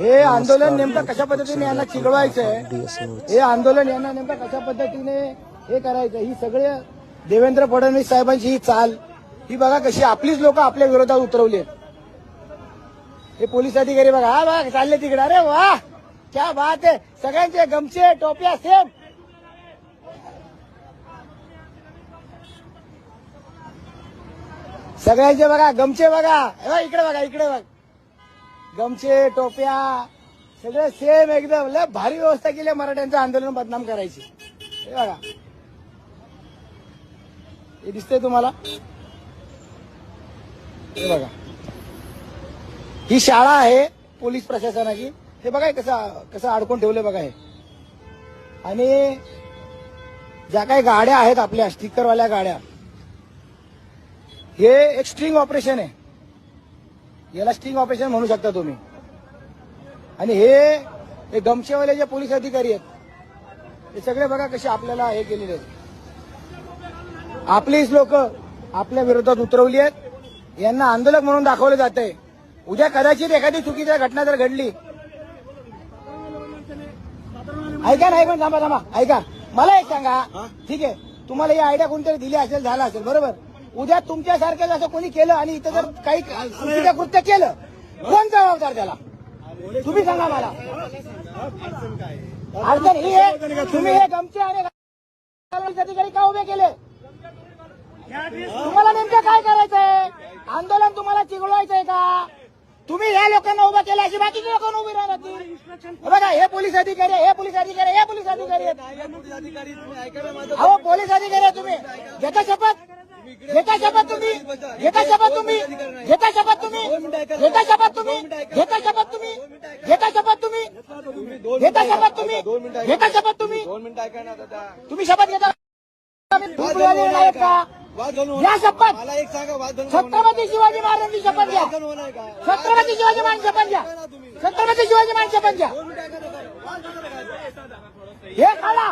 हे आंदोलन नेमकं कशा पद्धतीने यांना चिघळवायचंय हे आंदोलन यांना नेमकं कशा पद्धतीने हे करायचं ही सगळे देवेंद्र फडणवीस साहेबांची ही चाल. ही बघा कशी आपलीच लोक आपल्या विरोधात उतरवली हे पोलीस अधिकारी बघा. हा बघा चालले तिकडे. अरे वा! क्या बात आहे. सगळ्यांचे गमचे टोप्या सेम. सगळ्यांचे बघा गमचे बघा. हे बघा, इकडे बघा इकडे बघा. गमचे टोप्या सगळं सेम एकदम. लय भारी व्यवस्था केली आहे मराठ्यांचं आंदोलन बदनाम करायची. हे बघा. हे दिसतंय तुम्हाला? हे बघा. ही शाळा आहे पोलीस प्रशासनाची. हे बघा कसं कसं अडकून ठेवलं बघा हे. आणि ज्या काही गाड्या आहेत आपल्या स्टिकरवाल्या गाड्या हे एक स्ट्रिंग ऑपरेशन आहे. याला स्ट्रिंग ऑपरेशन म्हणू शकता तुम्ही. आणि हे गमशेवाले जे पोलीस अधिकारी आहेत हे सगळे बघा कसे आपल्याला हे केलेले आहेत. आपलीच लोक आपल्या विरोधात उतरवली आहेत. यांना आंदोलक म्हणून दाखवलं जात आहे उद्या कदाचित एखादी चुकीची घटना जर घडली. ऐका ना ऐकून थांबा थांबा. ऐका. मला एक सांगा. ठीक आहे. तुम्हाला ही आयडिया कोणतरी दिली असेल झाला असेल. बरोबर? उद्या तुमच्यासारखं जसं कोणी केलं आणि इथं जर काही चुकीचं कृत्य केलं कोण जबाबदार त्याला? तुम्ही सांगा मला. अडचण ही आहे. तुम्ही हे गमचे आणि अधिकारी का उभे केले? तुम्हाला नेमकं काय करायचंय? आंदोलन तुम्हाला चिघळवायचंय का? तुम्ही या लोकांना उभं केलं अशी बाकीची लोकांना उभी राहणार बघा हे पोलीस अधिकारी हे पोलीस अधिकारी हे पोलीस अधिकारी अहो पोलीस अधिकारी तुम्ही. घेता शपथ? घेता शपथ तुम्ही? घेता शपथ तुम्ही? घेता शपथ तुम्ही? घेता शपथ तुम्ही? घेता शपथ तुम्ही घेता शपथ तुम्ही घेता शपथ तुम्ही घेता शपथ तुम्ही तुम्ही शपथ घेता का? या शपथ मला एक सांगा वाद घालून छत्रपती शिवाजी महाराजांची शपथ घ्या. छत्रपती शिवाजी महाराज शपथ घ्या. छत्रपती शिवाजी महाराज शपथ घ्या. हे काढा.